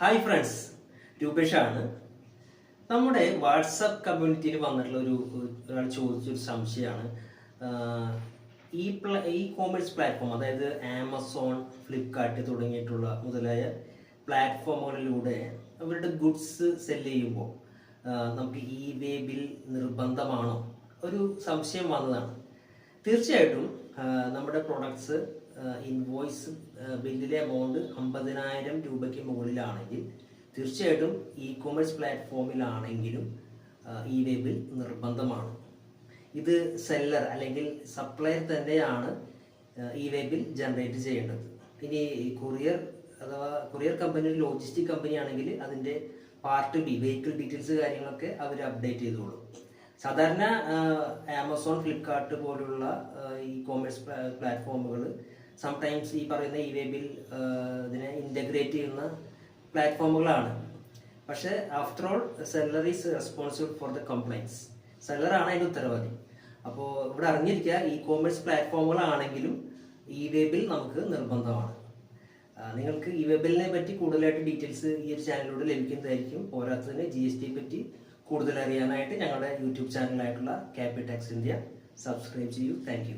Hi friends രൂപേഷാണ് നമ്മുടെ WhatsApp കമ്മ്യൂണിറ്റിയിൽ വന്നിട്ടുള്ള ഒരു ഒരാൾ ചോദിച്ചൊരു സംശയമാണ്. ഈ പ്ല ഈ കോമേഴ്സ് പ്ലാറ്റ്ഫോം അതായത് ആമസോൺ ഫ്ലിപ്കാർട്ട് തുടങ്ങിയിട്ടുള്ള മുതലായ പ്ലാറ്റ്ഫോമുകളിലൂടെ അവരുടെ ഗുഡ്സ് സെൽ ചെയ്യുമ്പോൾ നമുക്ക് ഇ വേ ബിൽ നിർബന്ധമാണോ? ഒരു സംശയം വന്നതാണ്. തീർച്ചയായിട്ടും നമ്മുടെ പ്രൊഡക്ട്സ് ഇൻവോയ്സ് ബില്ലിലെ എമൗണ്ട് അമ്പതിനായിരം രൂപയ്ക്ക് മുകളിലാണെങ്കിൽ തീർച്ചയായിട്ടും ഇ കോമേഴ്സ് പ്ലാറ്റ്ഫോമിലാണെങ്കിലും ഇ വേ നിർബന്ധമാണ്. ഇത് സെല്ലർ അല്ലെങ്കിൽ സപ്ലയർ തന്നെയാണ് ഈ വേ ബിൽ ജനറേറ്റ് ചെയ്യേണ്ടത്. ഇനി കൊറിയർ അഥവാ കൊറിയർ കമ്പനി ഒരു ലോജിസ്റ്റിക് കമ്പനി ആണെങ്കിൽ അതിന്റെ പാർട്ട് ബി വെഹിക്കിൾ ഡീറ്റെയിൽസ് കാര്യങ്ങളൊക്കെ അവർ അപ്ഡേറ്റ് ചെയ്തോളും. സാധാരണ ആമസോൺ ഫ്ലിപ്കാർട്ട് പോലുള്ള ഇ കോമേഴ്സ് പ്ലാറ്റ്ഫോമുകൾ സംടൈംസ് ഈ പറയുന്ന ഇ വേ ബിൽ ഇതിനെ ഇന്റഗ്രേറ്റ് ചെയ്യുന്ന പ്ലാറ്റ്ഫോമുകളാണ് പക്ഷേ after all seller is responsible for the compliance സെല്ലറാണ് അതിന്റെ ഉത്തരവാദി. അപ്പോൾ ഇവിടെ അറിഞ്ഞിരിക്കുക ഇ കോമേഴ്സ് പ്ലാറ്റ്ഫോമുകളാണെങ്കിലും ഇ വേ ബിൽ നമുക്ക് നിർബന്ധമാണ്. നിങ്ങൾക്ക് ഇ വെബിലിനെ പറ്റി കൂടുതലായിട്ട് ഡീറ്റെയിൽസ് ഈ ഒരു ചാനലിലൂടെ ലഭിക്കുന്നതായിരിക്കും. പോരാത്തതിന് ജി എസ് ടി പറ്റി കൂടുതൽ അറിയാനായിട്ട് ഞങ്ങളുടെ യൂട്യൂബ് ചാനലായിട്ടുള്ള ക്യാപിറ്റാക്സ് ഇന്ത്യ സബ്സ്ക്രൈബ് ചെയ്യൂ. താങ്ക്